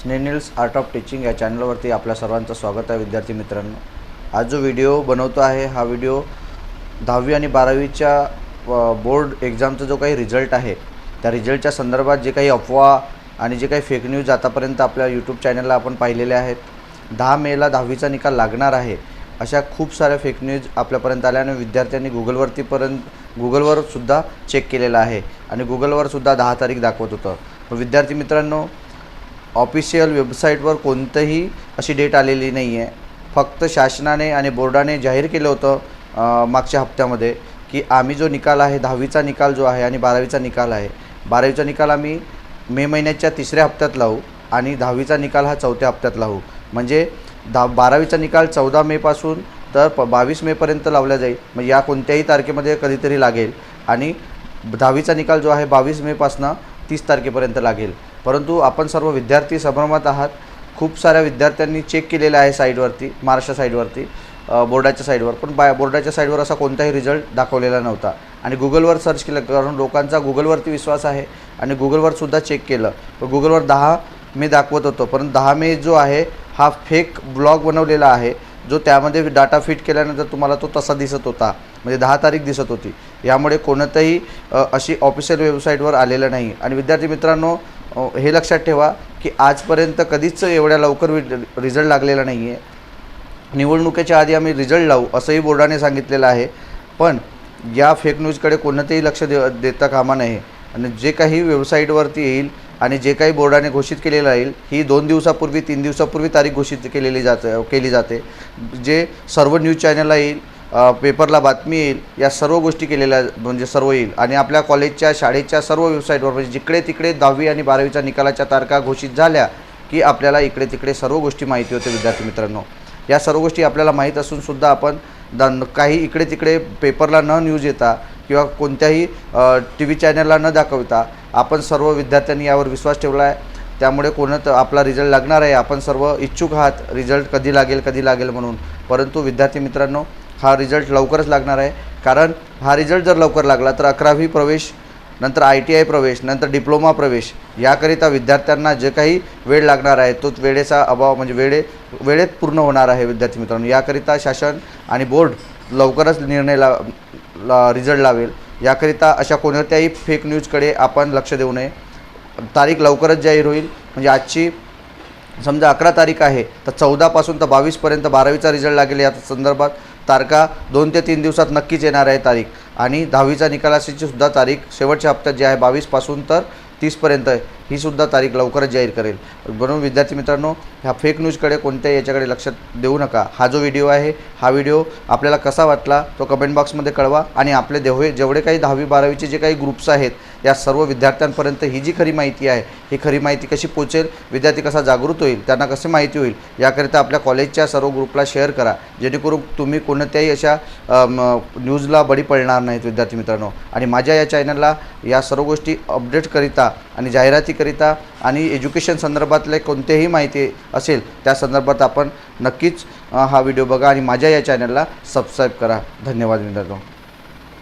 स्नेनिल्स art of teaching या चॅनलवरती आपल्या सर्वांचं स्वागत आहे विद्यार्थी मित्रांनो. आज जो व्हिडिओ बनवतो आहे हा व्हिडिओ दहावी आणि बारावीच्या बोर्ड एक्झामचा जो काही रिझल्ट आहे त्या रिझल्टच्या संदर्भात जे काही अफवा आणि जे काही फेक न्यूज आतापर्यंत आपल्या यूट्यूब चॅनलला आपण पाहिलेले आहेत दहा मेला दहावीचा निकाल लागणार आहे अशा खूप साऱ्या फेक न्यूज आपल्यापर्यंत आल्या आणि विद्यार्थ्यांनी गुगलवरतीपर्यंत गुगलवर सुद्धा चेक केलेलं आहे आणि गुगलवर सुद्धा दहा तारीख दाखवत होतं. विद्यार्थी मित्रांनो ऑफिशियल वेबसाईटवर कोणतंही अशी डेट आलेली नाही आहे फक्त शासनाने आणि बोर्डाने जाहीर केलं होतं मागच्या हप्त्यामध्ये की आम्ही जो निकाल आहे दहावीचा निकाल जो आहे आणि बारावीचा निकाल आहे बारावीचा निकाल आम्ही मे महिन्याच्या तिसऱ्या हप्त्यात लावू आणि दहावीचा निकाल हा चौथ्या हप्त्यात लावू. म्हणजे दहा बारावीचा निकाल चौदा मेपासून तर प बावीस मेपर्यंत लावला जाईल. मग या कोणत्याही तारखेमध्ये कधीतरी लागेल. आणि दहावीचा निकाल जो आहे बावीस मेपासनं तीस तारखेपर्यंत लागेल. परंतु आपण सर्व विद्यार्थी संभ्रमात आहात. खूप साऱ्या विद्यार्थ्यांनी चेक केलेलं आहे साईडवरती महाराष्ट्र साईडवरती बोर्डाच्या साईडवर पण बाय बोर्डाच्या साईडवर असा कोणताही रिझल्ट दाखवलेला नव्हता. आणि गुगलवर सर्च केलं कारण लोकांचा गुगलवरती विश्वास आहे. आणि गुगलवर सुद्धा चेक केलं. पण गुगलवर दहा मे दाखवत होतो. परंतु दहा मे जो आहे हा फेक ब्लॉग बनवलेला आहे जो त्यामध्ये डाटा फिट केल्यानंतर तुम्हाला तो तसा दिसत होता. म्हणजे दहा तारीख दिसत होती. यामुळे कोणतंही अशी ऑफिशियल वेबसाईटवर आलेलं नाही. आणि विद्यार्थी मित्रांनो हे लक्षात ठेवा की आजपर्यंत कधीच एवढ्या लवकर रिझल्ट लागलेला नाही आहे निवडणुकीच्या आधी आम्ही रिझल्ट लावू असंही बोर्डाने सांगितलेलं आहे. पण या फेक न्यूजकडे कोणतंही लक्ष दे देता कामा नये. आणि जे काही वेबसाईटवरती येईल आणि जे काही बोर्डाने घोषित केलेलं येईल ही दोन दिवसापूर्वी तीन दिवसापूर्वी तारीख घोषित केलेली जाते केली जाते. जे सर्व न्यूज चॅनलला येईल पेपरला बातमी येईल या सर्व गोष्टी केलेल्या म्हणजे सर्व येईल. आणि आपल्या कॉलेजच्या शाळेच्या सर्व वेबसाईटवर म्हणजे जिकडे तिकडे दहावी आणि बारावीच्या निकालाच्या तारखा घोषित झाल्या की आपल्याला इकडे तिकडे सर्व गोष्टी माहिती होते विद्यार्थी मित्रांनो. या सर्व गोष्टी आपल्याला माहीत असूनसुद्धा आपण द काही इकडे तिकडे पेपरला न न्यूज येता किंवा कोणत्याही टी व्ही चॅनलला न दाखवता आपण सर्व विद्यार्थ्यांनी यावर विश्वास ठेवला आहे. त्यामुळे कोणतं आपला रिझल्ट लागणार आहे आपण सर्व इच्छुक आहात रिझल्ट कधी लागेल कधी लागेल म्हणून. परंतु विद्यार्थी मित्रांनो हा रिझल्ट लवकरच लागणार आहे. कारण हा रिझल्ट जर लवकर लागला तर अकरावी प्रवेश नंतर आय टी आय प्रवेश नंतर डिप्लोमा प्रवेश याकरिता विद्यार्थ्यांना जे काही वेळ लागणार आहे तोच वेळेचा अभाव म्हणजे वेळे वेळेत पूर्ण होणार आहे विद्यार्थी मित्रांनो. याकरिता शासन आणि बोर्ड लवकरच निर्णय ला, ला रिझल्ट लावेल. याकरिता अशा कोणत्याही फेक न्यूजकडे आपण लक्ष देऊ नये. तारीख लवकरच जाहीर होईल. म्हणजे आजची समजा अकरा तारीख आहे तर चौदापासून तर बावीसपर्यंत बारावीचा रिझल्ट लागेल या संदर्भात. तारखा दोन ते तीन दिवसात नक्कीच येणार आहे तारीख. आणि दहावीचा निकालाची सुद्धा तारीख शेवटच्या हप्त्यात जी आहे बावीसपासून तर तीसपर्यंत ही सुद्धा तारीख लवकरच जाहीर करेल. म्हणून विद्यार्थी मित्रांनो ह्या फेक न्यूजकडे कोणत्याही याच्याकडे लक्ष देऊ नका. हा जो व्हिडिओ आहे हा व्हिडिओ आपल्याला कसा वाटला तो कमेंट बॉक्समध्ये कळवा. आणि आपले देवळे जेवढे काही दहावी बारावीचे जे काही ग्रुप्स आहेत या सर्व विद्यार्थ्यांपर्यंत ही जी खरी माहिती आहे ही खरी माहिती कशी पोचेल विद्यार्थी कसा जागृत होईल त्यांना कशी माहिती होईल याकरिता आपल्या कॉलेजच्या सर्व ग्रुपला शेअर करा. जेणेकरून तुम्ही कोणत्याही अशा न्यूजला बळी पडणार नाहीत विद्यार्थी मित्रांनो. आणि माझ्या या चॅनलला या सर्व गोष्टी अपडेटकरिता आणि जाहिरातीकरिता आणि एज्युकेशन संदर्भातले कोणतेही माहिती असेल त्या संदर्भात आपण नक्कीच हा व्हिडिओ बघा आणि माझ्या या चॅनलला सबस्क्राईब करा. धन्यवाद मित्रांनो.